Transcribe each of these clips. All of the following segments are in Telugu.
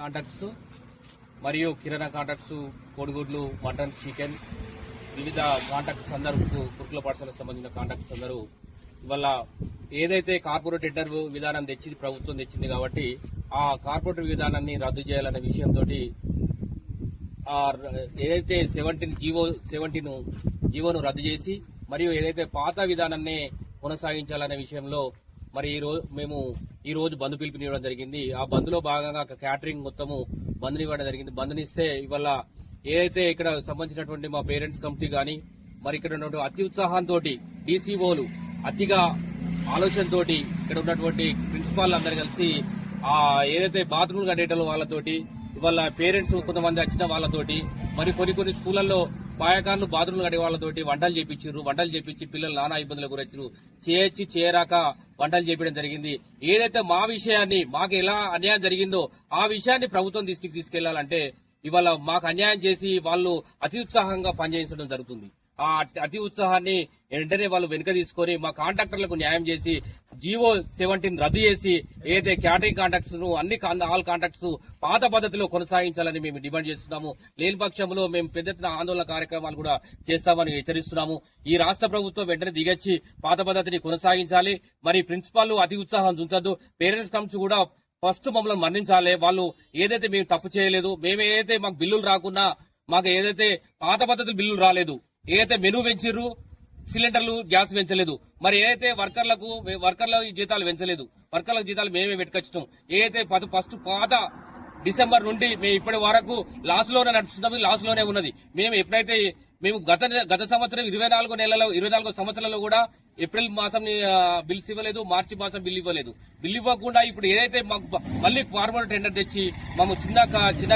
కాంటాక్ట్స్ మరియు కిరాణా కాంటాక్ట్స్ కోడిగుడ్లు మటన్ చికెన్ వివిధ కాంట్రాక్ట్స్ అందరూ కురుకుల పాఠశాలకు సంబంధించిన కాంటాక్ట్స్ అందరూ. ఇవాళ ఏదైతే కార్పొరేట్ టెండర్ విధానం తెచ్చింది ప్రభుత్వం తెచ్చింది కాబట్టి ఆ కార్పొరేట్ విధానాన్ని రద్దు చేయాలనే విషయంతో ఆ ర- ఏదైతే సెవెంటీన్ జీవో సెవెంటీన్ జీవోను రద్దు చేసి మరియు ఏదైతే పాత విధానాన్ని కొనసాగించాలనే విషయంలో మరి ఈ రోజు మేము ఈ రోజు బంద్ పిలుపునివ్వడం జరిగింది. ఆ బంద్లో భాగంగా క్యాటరింగ్ మొత్తము బంద్ని ఇవ్వడం జరిగింది. బంద్నిస్తే ఇవాళ ఏదైతే ఇక్కడ సంబంధించినటువంటి మా పేరెంట్స్ కమిటీ గాని మరి ఇక్కడ ఉన్నటువంటి అతి ఉత్సాహంతో డీసీఓలు అతిగా ఆలోచనతోటి ఇక్కడ ఉన్నటువంటి ప్రిన్సిపాల్ అందరు కలిసి ఆ ఏదైతే బాత్రూమ్ కట్టేటలో వాళ్ళతోటి ఇవాళ పేరెంట్స్ కొంతమంది వచ్చిన వాళ్ళతోటి మరి కొన్ని కొన్ని స్కూళ్ళలో పాయకాన్లు బాత్రూమ్లు కట్టే వాళ్ళతోటి వంటలు చేపించారు వంటలు చేపించి పిల్లలు నానా ఇబ్బందులకు గురొచ్చారు చేర్చి చేయరాక వంటలు చేపించడం జరిగింది. ఏదైతే మా విషయాన్ని మాకు ఎలా అన్యాయం జరిగిందో ఆ విషయాన్ని ప్రభుత్వం దృష్టికి తీసుకెళ్ళాలంటే ఇవాళ మాకు అన్యాయం చేసి వాళ్ళు అతి ఉత్సాహంగా పనిచేయించడం జరుగుతుంది. ఆ అతి ఉత్సాహాన్ని వెంటనే వాళ్ళు వెనుక తీసుకొని మా కాంట్రాక్టర్లకు న్యాయం చేసి జీవో సెవెంటీన్ రద్దు చేసి ఏదైతే క్యాటరింగ్ కాంట్రాక్ట్స్ను అన్ని ఆల్ కాంట్రాక్ట్స్ పాత పద్ధతిలో కొనసాగించాలని మేము డిమాండ్ చేస్తున్నాము. లేని పక్షంలో మేము పెద్ద ఎత్తున ఆందోళన కార్యక్రమాలు కూడా చేస్తామని హెచ్చరిస్తున్నాము. ఈ రాష్ట్ర ప్రభుత్వం వెంటనే దిగొచ్చి పాత పద్ధతిని కొనసాగించాలి. మరి ప్రిన్సిపాల్ అతి ఉత్సాహం ఉంచద్దు పేరెంట్స్ కమ్స్ కూడా ఫస్ట్ మమ్మల్ని మరణించాలి వాళ్ళు ఏదైతే మేము తప్పు చేయలేదు మేము ఏదైతే మాకు బిల్లులు రాకున్నా మాకు ఏదైతే పాత పద్ధతి బిల్లులు రాలేదు ఏదైతే మెను పెంచిర్రు సిలిండర్లు గ్యాస్ పెంచలేదు. మరి ఏదైతే వర్కర్లకు వర్కర్ల జీతాలు పెంచలేదు వర్కర్ల జీతాలు మేమే పెట్టుకొచ్చాం ఏదైతే పద- ఫస్ట్ పాత డిసెంబర్ నుండి మేము ఇప్పటి వరకు లాస్లోనే నడుస్తున్నాము లాస్లోనే ఉన్నది. మేము ఎప్పుడైతే మేము గత గత సంవత్సరం ఇరవై నాలుగు నెలలో ఇరవై నాలుగు సంవత్సరాల్లో కూడా ఏప్రిల్ మాసం బిల్స్ ఇవ్వలేదు మార్చి మాసం బిల్ ఇవ్వలేదు. బిల్ ఇవ్వకుండా ఇప్పుడు ఏదైతే మాకు మళ్ళీ ఫార్మల్ టెండర్ తెచ్చి మాము చిన్న కా- చిన్న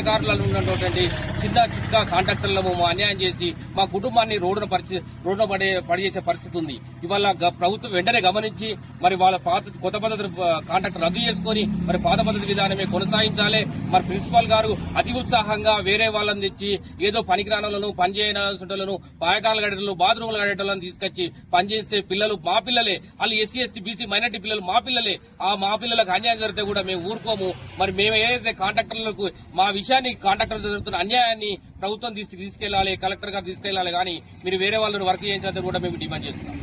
ఉన్నటువంటి చిన్న చిన్న కాంట్రాక్టర్లను అన్యాయం చేసి మా కుటుంబాన్ని రోడ్డున పరిచి రోడ్డున పడే పడిచేసే పరిస్థితి ఉంది. ఇవాళ గ- ప్రభుత్వం వెంటనే గమనించి మరి వాళ్ళ పాత కొత్త పద్ధతి కాంట్రాక్ట్ రద్దు చేసుకొని మరి పాత పద్ధతి విధానమే కొనసాగించాలి. మరి ప్రిన్సిపాల్ గారు అతి ఉత్సాహంగా వేరే వాళ్ళని తెచ్చి ఏదో పనికిరాణాలను పని చేయనాలను పాయకాల గడటలు బాత్రూములు గడటలను తీసుకొచ్చి పనిచేస్తే పిల్లలు మా పిల్లలే. వాళ్ళు ఎస్సీ ఎస్టీ బీసీ మైనార్టీ పిల్లలు మా పిల్లలే. ఆ మా పిల్లలకు అన్యాయం జరిగితే కూడా మేము ఊరుకోము. మరి మేము ఏదైతే కాంట్రాక్టర్లకు మా విషయాన్ని కాంట్రాక్టర్ జరుగుతున్న అన్యాయాన్ని ప్రభుత్వం తీసుకు తీసుకెళ్ళాలి కలెక్టర్ గారు తీసుకెళ్ళాలి కానీ మీరు వేరే వాళ్ళని వర్క్ చేయించాలని కూడా మేము డిమాండ్ చేస్తున్నాం.